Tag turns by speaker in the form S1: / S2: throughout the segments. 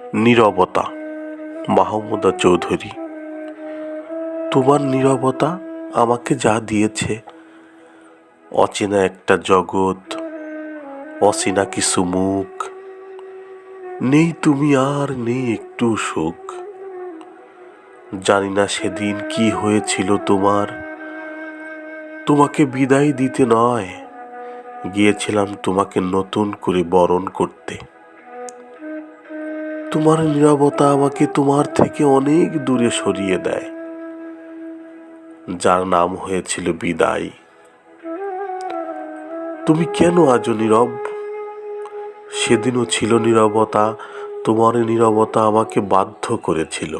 S1: নীরবতা। মাহমুদা চৌধুরী, তোমার নীরবতা আমাকে যা দিয়েছে, অচেনা একটা জগৎ, অচেনা কিছু মুখ, নেই তুমি আর নেই একটু সুখ জানি না সেদিন কি হয়েছিল তোমার, তোমাকে বিদায় দিতে নয়, গিয়েছিলাম তোমাকে নতুন করে বরণ করতে। তোমার নীরবতা আমাকে তোমার থেকে অনেক দূরে সরিয়ে দেয়। যার নাম হয়েছিল বিদায়। তুমি কেন আজও নীরব? সেদিনও ছিল নীরবতা, তোমার নীরবতা আমাকে বাধ্য করেছিল।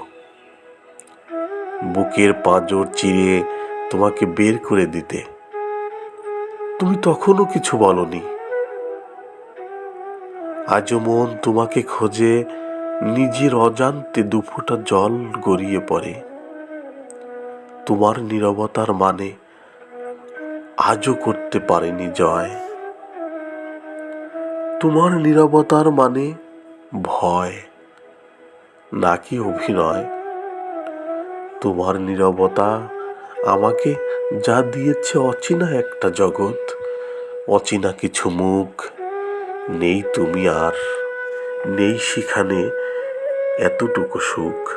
S1: বুকের পাঁজর চিরে তোমাকে বের করে দিতে। তুমি তখনও কিছু বলনি। আজও মন তোমাকে খোঁজে নিজের অজান্তে দুফোঁটা জল গড়িয়ে পড়ে। তোমার নীরবতার মানে আজও করতে পারেনি জয়। তোমার নীরবতার মানে ভয়, নাকি অভিনয়? তোমার নীরবতা আমাকে যা দিয়েছে অচেনা একটা জগৎ, অচেনা কিছু মুখ। নেই তুমি আর, নেই সেখানে এতটুকু সুখ।